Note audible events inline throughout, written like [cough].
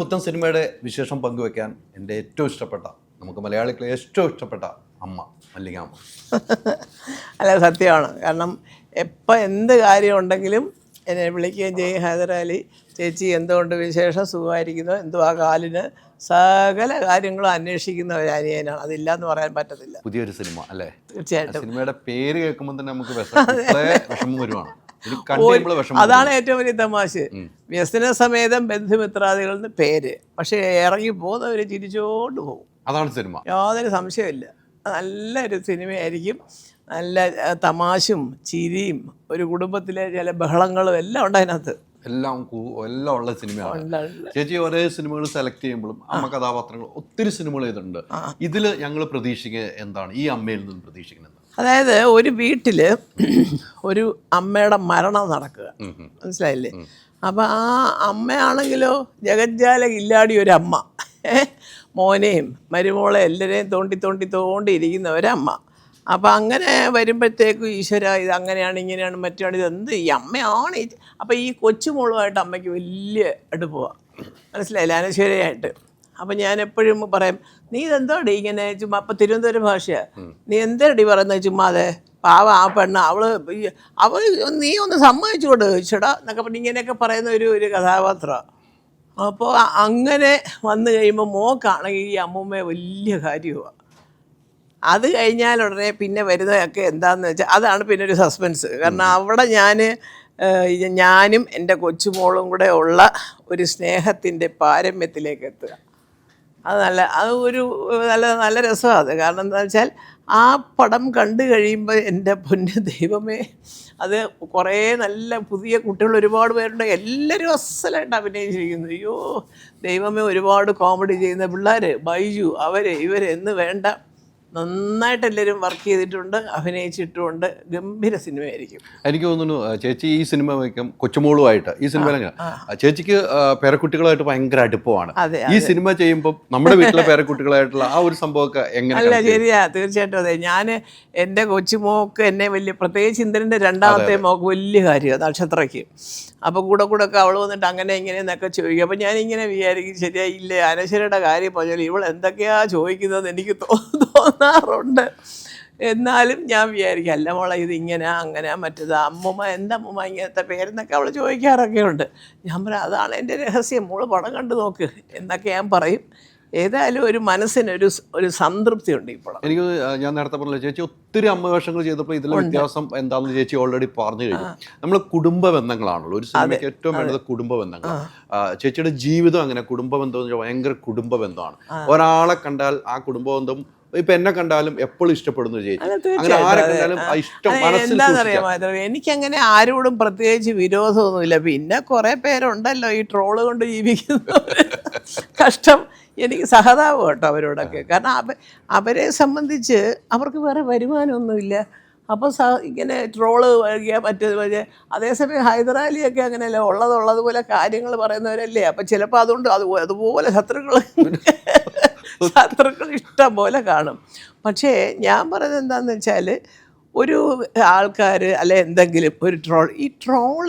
പുത്തൻ സിനിമയുടെ വിശേഷം പങ്കുവെക്കാൻ എന്റെ ഏറ്റവും ഇഷ്ടപ്പെട്ട നമുക്ക് മലയാളികളെ ഏറ്റവും ഇഷ്ടപ്പെട്ട അമ്മ മല്ലികാമ്മ [laughs] അല്ല സത്യമാണ്. കാരണം എപ്പോൾ എന്ത് കാര്യം ഉണ്ടെങ്കിലും എന്നെ വിളിക്കുകയും ചെയ്യും ഹൈദരാലി ചേച്ചി എന്തുകൊണ്ട് വിശേഷം സുഖമായിരിക്കുന്നു? ആ കാലിന്? സകല കാര്യങ്ങളും അന്വേഷിക്കുന്ന ഒരു അനിയനാണ്. അതില്ല എന്ന് പറയാൻ പറ്റത്തില്ല. പുതിയൊരു സിനിമ അല്ലേ? തീർച്ചയായിട്ടും. സിനിമയുടെ പേര് കേൾക്കുമ്പോൾ തന്നെ നമുക്ക് വിഷമം വരുവാണ്. അതാണ് ഏറ്റവും വലിയ തമാശ. വ്യസന സമേതം ബന്ധുമിത്രാദികൾ എന്ന് പേര്. പക്ഷേ ഇറങ്ങി പോകുന്നവർ ചിരിച്ചോണ്ട് പോകും. അതാണ് സിനിമ. യാതൊരു സംശയമില്ല നല്ലൊരു സിനിമയായിരിക്കും. നല്ല തമാശും ചിരിയും ഒരു കുടുംബത്തിലെ ചില ബഹളങ്ങളും എല്ലാം ഉണ്ട് അതിനകത്ത്. എല്ലാം എല്ലാം ഉള്ള സിനിമയാണ്. ചേച്ചി ഒരേ സിനിമകൾ സെലക്ട് ചെയ്യുമ്പോഴും അമ്മ കഥാപാത്രങ്ങൾ ഒത്തിരി സിനിമകൾ ചെയ്തിട്ടുണ്ട് ഇതിൽ ഞങ്ങൾ പ്രതീക്ഷിക്കുക എന്താണ്? ഈ അമ്മയിൽ നിന്ന് പ്രതീക്ഷിക്കുന്നത്? അതായത് ഒരു വീട്ടിൽ ഒരു അമ്മയുടെ മരണം നടക്കുക. മനസ്സിലായില്ലേ? അപ്പം ആ അമ്മയാണെങ്കിലോ ജഗജ്ജാല ഇല്ലാടി ഒരു അമ്മ? മോനെയും മരുമോളെ എല്ലാവരെയും തോണ്ടി തോണ്ടി തോണ്ടിയിരിക്കുന്ന ഒരമ്മ. അപ്പം അങ്ങനെ വരുമ്പോഴത്തേക്കും ഈശ്വര ഇത് അങ്ങനെയാണ് ഇങ്ങനെയാണ് മറ്റാണ് എന്ത് ഈ അമ്മയാണ് അപ്പം ഈ കൊച്ചുമോളുമായിട്ട് അമ്മയ്ക്ക് വലിയ അടുപ്പമാണ് മനസ്സിലായില്ല? അനശ്വരയായിട്ട്. അപ്പം ഞാൻ എപ്പോഴും പറയും നീ ഇതെന്തോടി ഇങ്ങനെ ചുമ്മാ അപ്പം തിരുവനന്തപുരം ഭാഷയാണ് നീ എന്തേടി പറയുന്നത് ചുമ്മാതെ? പാവ ആ പെണ്ണ് അവൾ അവൾ നീ ഒന്ന് സമ്മതിച്ചു കൊണ്ട് ചേടാ എന്നൊക്കെ പറഞ്ഞ് ഇങ്ങനെയൊക്കെ പറയുന്ന ഒരു ഒരു കഥാപാത്രം. അപ്പോൾ അങ്ങനെ വന്നു കഴിയുമ്പോൾ മോക്കാണെങ്കിൽ ഈ അമ്മൂമ്മ വലിയ കാര്യമാണ് അത് കഴിഞ്ഞാൽ ഉടനെ പിന്നെ വരുന്നതൊക്കെ എന്താണെന്ന് വെച്ചാൽ അതാണ് പിന്നെ ഒരു സസ്പെൻസ്. കാരണം അവിടെ ഞാൻ ഞാനും എന്റെ കൊച്ചുമോളും കൂടെ ഉള്ള ഒരു സ്നേഹത്തിന്റെ പാരമ്യത്തിലേക്ക് എത്തുക. അത് നല്ല അത് ഒരു നല്ല നല്ല രസമാണ് അത്. കാരണം എന്താ വെച്ചാൽ ആ പടം കണ്ടു കഴിയുമ്പോൾ എന്റെ പൊന്ന ദൈവമേ അത് കുറേ നല്ല പുതിയ കുട്ടികൾ ഒരുപാട് പേരുണ്ട്. എല്ലാവരും അസലായിട്ട് അഭിനയിച്ചിരിക്കുന്നു അയ്യോ ദൈവമേ ഒരുപാട് കോമഡി ചെയ്യുന്ന പിള്ളേർ ബൈജു അവർ ഇവർ എന്ന് വേണ്ട നന്നായിട്ട് എല്ലാവരും വർക്ക് ചെയ്തിട്ടുണ്ട് അഭിനയിച്ചിട്ടുണ്ട് ഗംഭീര സിനിമയായിരിക്കും. എനിക്ക് തോന്നുന്നു ചേച്ചി ഈ സിനിമ വയ്ക്കും കൊച്ചുമോളുമായിട്ട്. ഈ സിനിമ ചേച്ചിക്ക് പേരക്കുട്ടികളായിട്ട് ഭയങ്കര അടുപ്പമാണ്. ഈ സിനിമ ചെയ്യുമ്പോൾ നമ്മുടെ വീട്ടിലെ പേരക്കുട്ടികളായിട്ടുള്ള ആ ഒരു സംഭവമൊക്കെ എങ്ങനെ അല്ല ശരിയാ. തീർച്ചയായിട്ടും അതെ. ഞാൻ എന്റെ കൊച്ചുമോക്ക് എന്നെ വലിയ പ്രത്യേകിച്ച് ഇന്ദ്രന്റെ രണ്ടാമത്തെ മോക്ക് വലിയ കാര്യമാണ് നക്ഷത്രയ്ക്ക്. അപ്പോൾ കൂടെ കൂടെ ഒക്കെ അവൾ വന്നിട്ട് അങ്ങനെ ഇങ്ങനെ എന്നൊക്കെ ചോദിക്കും. അപ്പോൾ ഞാനിങ്ങനെ വിചാരിക്കും ശരിയായില്ലേ അനശ്വരയുടെ കാര്യം പറഞ്ഞാൽ ഇവൾ എന്തൊക്കെയാ ചോദിക്കുന്നത് എനിക്ക് തോ- തോന്നാറുണ്ട്. എന്നാലും ഞാൻ വിചാരിക്കും അല്ല മോളെ ഇത് ഇങ്ങനെ അങ്ങനെ മറ്റേത് അമ്മമ്മ എന്താ അമ്മൂമ്മ ഇങ്ങനത്തെ പേരെന്നൊക്കെ അവൾ ചോദിക്കാറൊക്കെ ഉണ്ട്. ഞാൻ പറയാം അതാണ് എന്റെ രഹസ്യം മോൾ പടം കണ്ടു നോക്ക് എന്നൊക്കെ ഞാൻ പറയും. ഏതായാലും ഒരു മനസ്സിനൊരു ഒരു ഒരു സംതൃപ്തി ഉണ്ട് ഇപ്പോൾ എനിക്ക് ഞാൻ നേരത്തെ പറഞ്ഞില്ല ചേച്ചി ഒത്തിരി അമ്മ വേഷങ്ങൾ ചെയ്തപ്പോൾ ഇതിലെ വ്യത്യാസം എന്താണെന്ന് ചേച്ചി ഓൾറെഡി പറഞ്ഞു കഴിഞ്ഞു. നമ്മൾ കുടുംബ ബന്ധങ്ങളാണല്ലോ ഒരു സിനിമയ്ക്ക് ഏറ്റവും വേണ്ടത് കുടുംബ ബന്ധങ്ങൾ ചേച്ചിയുടെ ജീവിതം അങ്ങനെ കുടുംബ ബന്ധം എന്ന് വെച്ചാൽ ഭയങ്കര കുടുംബ ബന്ധമാണ് ഒരാളെ കണ്ടാൽ ആ കുടുംബ ബന്ധം ഇപ്പൊ എന്നെ കണ്ടാലും എപ്പോഴും ഇഷ്ടപ്പെടുന്നു ചേച്ചി. അങ്ങനെ ആരെ കണ്ടാലും ഇഷ്ടം മനസ്സിൽ എനിക്കങ്ങനെ ആരോടും പ്രത്യേകിച്ച് വിരോധമൊന്നുമില്ല. പിന്നെ കുറേ പേരുണ്ടല്ലോ ഈ ട്രോൾ കൊണ്ട് ജീവിക്കുന്നു കഷ്ടം. എനിക്ക് സഹതാപം കേട്ടോ അവരോടൊക്കെ. കാരണം അവ അവരെ സംബന്ധിച്ച് അവർക്ക് വേറെ വരുമാനമൊന്നുമില്ല. അപ്പോൾ സ ഇങ്ങനെ ട്രോൾ മറ്റേത് പക്ഷേ അതേസമയം ഹൈദരാലിയൊക്കെ അങ്ങനെയല്ല ഉള്ളതുള്ളതുപോലെ കാര്യങ്ങൾ പറയുന്നവരല്ലേ? അപ്പം ചിലപ്പോൾ അതുകൊണ്ട് അത് അതുപോലെ ശത്രുക്കൾ [laughs] ശത്രുക്കൾ ഇഷ്ടം പോലെ കാണും. പക്ഷേ ഞാൻ പറയുന്നത് എന്താണെന്ന് വെച്ചാൽ ഒരു ആൾക്കാർ അല്ലെ എന്തെങ്കിലും ഒരു ട്രോൾ ഈ ട്രോൾ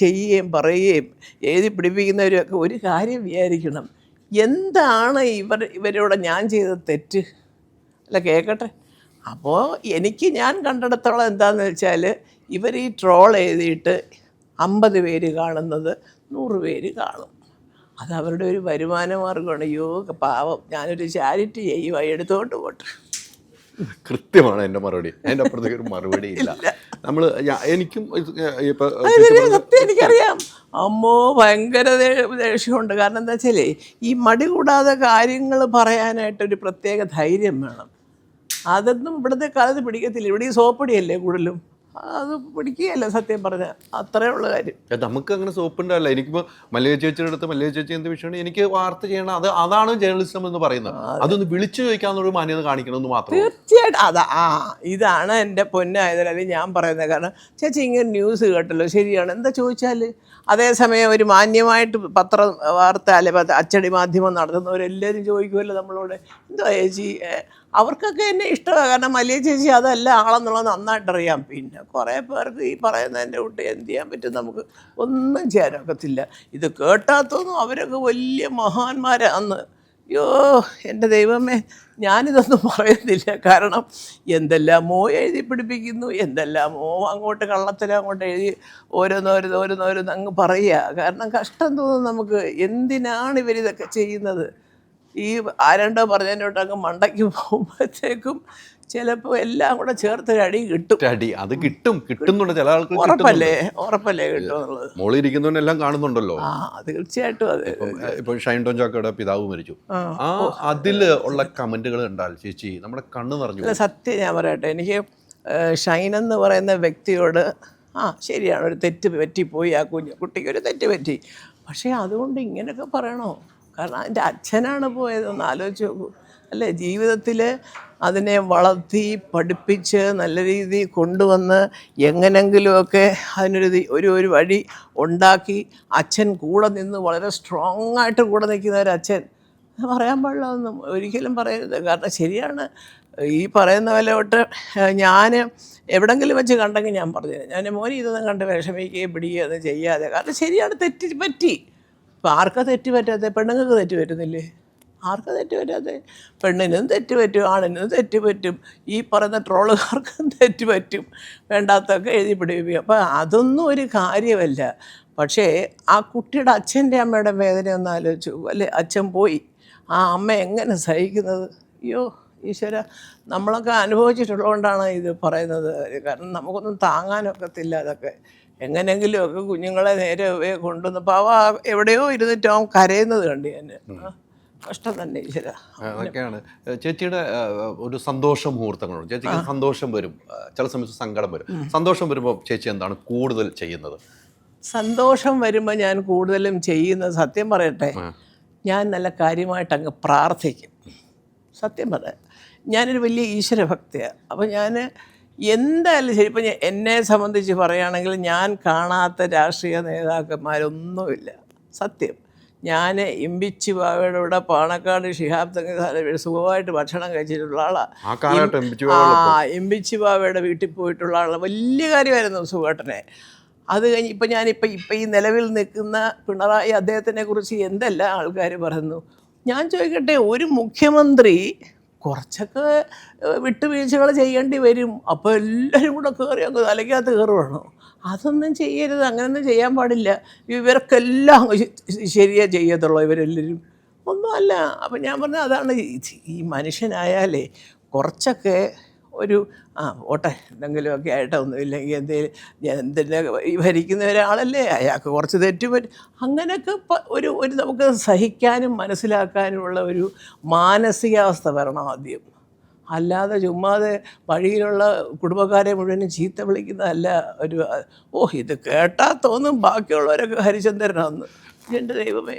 ചെയ്യുകയും പറയുകയും എഴുതി പിടിപ്പിക്കുന്നവരൊക്കെ ഒരു കാര്യം വിചാരിക്കണം. എന്താണ് ഇവർ ഇവരോട് ഞാൻ ചെയ്ത തെറ്റ്? അല്ല കേൾക്കട്ടെ അപ്പോൾ എനിക്ക് ഞാൻ കണ്ടിടത്തോളം എന്താണെന്ന് വെച്ചാൽ ഇവർ ഈ ട്രോൾ എഴുതിയിട്ട് അമ്പത് പേര് കാണുന്നത് നൂറ് പേര് കാണും. അത് അവരുടെ ഒരു വരുമാന മാർഗമാണ് അയ്യോ പാവം. ഞാനൊരു ചാരിറ്റി ചെയ്യുക എടുത്തോണ്ട് പോട്ടെ. കൃത്യമാണ് എന്റെ മറുപടി. എന്റെ അപ്പുറത്തേക്ക് ഒരു മറുപടി ഇല്ല. നമ്മൾ എനിക്കും എനിക്കറിയാം. അമ്മോ ഭയങ്കര ദേഷ്യമുണ്ട്. കാരണം എന്താ വെച്ചാലേ ഈ മടി കൂടാതെ കാര്യങ്ങൾ പറയാനായിട്ടൊരു പ്രത്യേക ധൈര്യം വേണം. അതൊന്നും ഇവിടുത്തെ കാലത്ത് പിടിക്കത്തില്ല. ഇവിടെ ഈ സോപ്പടിയല്ലേ കൂടുതലും? അത് പിടിക്കുകയല്ല സത്യം പറഞ്ഞ. അത്രേ ഉള്ള കാര്യം. നമുക്ക് അങ്ങനെ സോപ്പുണ്ടല്ല. എനിക്കിപ്പോ മല്ലിക ചേച്ചിയുടെ അടുത്ത് മല്ലിക ചേച്ചി എന്ത് വിഷയമാണ്? എനിക്ക് വാർത്ത ചെയ്യണം അത് അതാണ് ജേർണലിസം എന്ന് പറയുന്നത്. അതൊന്ന് വിളിച്ചു ചോദിക്കാന്നൊരു മാന്യത കാണിക്കണമെന്ന് മാത്രം തീർച്ചയായിട്ടും. അതാ ആ ഇതാണ് എന്റെ പൊന്നായതിനാൽ ഞാൻ പറയുന്നത്. കാരണം ചേച്ചി ഇങ്ങനെ ന്യൂസ് കേട്ടല്ലോ ശരിയാണ്. എന്താ ചോദിച്ചാൽ അതേസമയം ഒരു മാന്യമായിട്ട് പത്ര വാർത്ത അല്ലെ അച്ചടി മാധ്യമം നടത്തുന്നവരെല്ലാവരും ചോദിക്കുമല്ലോ നമ്മളോട്. എന്തോ ചേച്ചി? അവർക്കൊക്കെ എന്നെ ഇഷ്ടമാണ്. കാരണം മല്ലിയ ചേച്ചി അതല്ല ആളെന്നുള്ളത് നന്നായിട്ട് അറിയാം. പിന്നെ കുറേ പേർക്ക് ഈ പറയുന്നതിന്റെ കൂട്ട് എന്ത് ചെയ്യാൻ പറ്റും നമുക്ക്? ഒന്നും ചെയ്യാനൊക്കത്തില്ല ഇത് കേട്ടാത്തൊന്നും അവരൊക്കെ വലിയ മഹാന്മാരാന്ന്. അയ്യോ എന്റെ ദൈവമേ ഞാനിതൊന്നും പറയുന്നില്ല. കാരണം എന്തെല്ലാം മോ എഴുതി പിടിപ്പിക്കുന്നു എന്തെല്ലാം മോ അങ്ങോട്ട് കള്ളത്തരം അങ്ങോട്ട് എഴുതി ഓരോന്നോരോന്ന് ഓരോന്നോരോന്ന് അങ്ങ് പറയുക. കാരണം കഷ്ടം തോന്നും നമുക്ക്. എന്തിനാണ് ഇവരിതൊക്കെ ചെയ്യുന്നത്? ഈ ആരണ്ടോ പറഞ്ഞതിനോട്ടൊക്കെ മണ്ടയ്ക്ക് പോകുമ്പോഴത്തേക്കും ചിലപ്പോൾ എല്ലാം കൂടെ ചേർത്ത് അടി കിട്ടും. അടി. അത് കിട്ടും. കിട്ടുന്നുണ്ട്. ചില ആൾക്ക്. ഉറപ്പല്ലേ? ഉറപ്പല്ലേ കിട്ടും മോളിൽ ഇരിക്കുന്നവനെല്ലാം കാണുന്നുണ്ടല്ലോ. ആ തീർച്ചയായിട്ടും അതെ. ഇപ്പൊ ഷൈൻ ടോൺ ചാക്കയുടെ പിതാവ് മരിച്ചു. ആ അതിൽ ഉള്ള കമന്റുകൾ കണ്ടാൽ ചേച്ചി നമ്മുടെ കണ്ണ് നിറഞ്ഞു സത്യം ഞാൻ പറയട്ടെ. എനിക്ക് ഷൈൻ എന്ന് പറയുന്ന വ്യക്തിയോട് ആ ശരിയാണ്. ഒരു തെറ്റ് പറ്റിപ്പോയി ആ കുഞ്ഞു. കുട്ടിക്ക് ഒരു തെറ്റ് പറ്റി. പക്ഷേ അതുകൊണ്ട് ഇങ്ങനെയൊക്കെ പറയണോ? കാരണം അതിന്റെ അച്ഛനാണ് പോയതെന്ന് ആലോചിച്ച് നോക്കൂ. അല്ലേ? ജീവിതത്തിൽ അതിനെ വളർത്തി പഠിപ്പിച്ച് നല്ല രീതിയിൽ കൊണ്ടുവന്ന് എങ്ങനെങ്കിലുമൊക്കെ അതിനൊരു ഒരു ഒരു വഴി ഉണ്ടാക്കി അച്ഛൻ കൂടെ നിന്ന് വളരെ സ്ട്രോങ് ആയിട്ട് കൂടെ നിൽക്കുന്ന ഒരു അച്ഛൻ. പറയാൻ പാടില്ല ഒന്നും ഒരിക്കലും പറയരുത്. കാരണം ശരിയാണ്. ഈ പറയുന്ന പോലെ തൊട്ട് ഞാൻ എവിടെങ്കിലും വെച്ച് കണ്ടെങ്കിൽ ഞാൻ പറഞ്ഞു ഞാൻ മോനെ ഇതൊന്നും കണ്ട് വിഷമിക്കുകയും പിടിക്കുകയോ ഒന്നും ചെയ്യാതെ. കാരണം ശരിയാണ് തെറ്റി പറ്റി. ഇപ്പം ആർക്കാ തെറ്റ് പറ്റാതെ പെണ്ണുങ്ങൾക്ക് തെറ്റ് പറ്റുന്നില്ലേ? ആർക്ക തെറ്റ് പറ്റാതെ പെണ്ണിനും തെറ്റ് പറ്റും ആണിനും തെറ്റ് പറ്റും. ഈ പറയുന്ന ട്രോളുകാർക്കും തെറ്റ് പറ്റും. വേണ്ടാത്തൊക്കെ എഴുതി പിടിപ്പിക്കും. അപ്പം അതൊന്നും ഒരു കാര്യമല്ല. പക്ഷേ ആ കുട്ടിയുടെ അച്ഛന്റെ അമ്മയുടെ വേദന ഒന്ന് ആലോചിച്ചു. അല്ലേ? അച്ഛൻ പോയി. ആ അമ്മ എങ്ങനെ സഹിക്കുന്നത്? അയ്യോ ഈശ്വര. നമ്മളൊക്കെ അനുഭവിച്ചിട്ടുള്ളതുകൊണ്ടാണ് ഇത് പറയുന്നത്. കാരണം നമുക്കൊന്നും താങ്ങാനൊക്കത്തില്ല അതൊക്കെ. എങ്ങനെയെങ്കിലും ഒക്കെ കുഞ്ഞുങ്ങളെ നേരെ ഇവയെ കൊണ്ടുവന്നപ്പോൾ പാവ എവിടെയോ ഇരുന്നിട്ട് അവൻ കരയുന്നത് കണ്ടു ഞാൻ. കഷ്ടം തന്നെ ഈശ്വര. അതൊക്കെയാണ്. ചേച്ചിയുടെ ഒരു സന്തോഷ മുഹൂർത്തങ്ങളുണ്ട്. ചേച്ചിക്ക് സന്തോഷം വരും. ചില സമയത്ത് സങ്കടം വരും. സന്തോഷം വരുമ്പോൾ ചേച്ചി എന്താണ് കൂടുതൽ ചെയ്യുന്നത്? സന്തോഷം വരുമ്പോൾ ഞാൻ കൂടുതലും ചെയ്യുന്നത് സത്യം പറയട്ടെ ഞാൻ നല്ല കാര്യമായിട്ട് അങ്ങ് പ്രാർത്ഥിക്കും. സത്യം പറയാം ഞാനൊരു വലിയ ഈശ്വരഭക്തിയാണ് അപ്പോൾ ഞാൻ എന്തായാലും ശരി ഇപ്പം എന്നെ സംബന്ധിച്ച് പറയുകയാണെങ്കിൽ ഞാൻ കാണാത്ത രാഷ്ട്രീയ നേതാക്കന്മാരൊന്നുമില്ല. സത്യം. ഞാൻ ഇമ്പിച്ചി ബാബയുടെ കൂടെ പാണക്കാട് ഷിഹാബ് തങ്ങ് സുഖമായിട്ട് ഭക്ഷണം കഴിച്ചിട്ടുള്ള ആളാണ് ആ കാലഘട്ടം ബാബയുടെ വീട്ടിൽ പോയിട്ടുള്ള ആളാണ് വലിയ കാര്യമായിരുന്നു സുഖേട്ടനെ. അത് കഴിഞ്ഞ് ഇപ്പം ഞാനിപ്പോൾ ഇപ്പം ഈ നിലവിൽ നിൽക്കുന്ന പിണറായി അദ്ദേഹത്തിനെ കുറിച്ച് എന്തെല്ലാം ആൾക്കാർ പറയുന്നു? ഞാൻ ചോദിക്കട്ടെ ഒരു മുഖ്യമന്ത്രി കുറച്ചൊക്കെ വിട്ടുവീഴ്ചകൾ ചെയ്യേണ്ടി വരും. അപ്പോൾ എല്ലാവരും കൂടെ കയറി അങ്ങ് തലയ്ക്കകത്ത് കയറുവാണ്. അതൊന്നും ചെയ്യരുത്. അങ്ങനെയൊന്നും ചെയ്യാൻ പാടില്ല. ഇവർക്കെല്ലാം ശരിയേ ചെയ്യത്തുള്ളൂ ഇവരെല്ലാവരും ഒന്നുമല്ല. അപ്പം ഞാൻ പറഞ്ഞ അതാണ് ഈ മനുഷ്യനായാലേ കുറച്ചൊക്കെ ഒരു ആ ഓട്ടെ എന്തെങ്കിലുമൊക്കെ ആയിട്ട് ഒന്നുമില്ലെങ്കിൽ എന്തെങ്കിലും എന്തിന്റെ ഭരിക്കുന്ന ഒരാളല്ലേ അയാൾക്ക് കുറച്ച് തെറ്റ് പറ്റും അങ്ങനെയൊക്കെ ഒരു ഒരു നമുക്ക് സഹിക്കാനും മനസ്സിലാക്കാനുമുള്ള ഒരു മാനസികാവസ്ഥ വരണം ആദ്യം. അല്ലാതെ ചുമ്മാതെ വഴിയിലുള്ള കുടുംബക്കാരെ മുഴുവനും ചീത്ത വിളിക്കുന്നതല്ല ഒരു ഓ ഇത് കേട്ടാൽ തോന്നും ബാക്കിയുള്ളവരൊക്കെ ഹരിചന്ദ്രനാന്ന്. എന്റെ ദൈവമേ.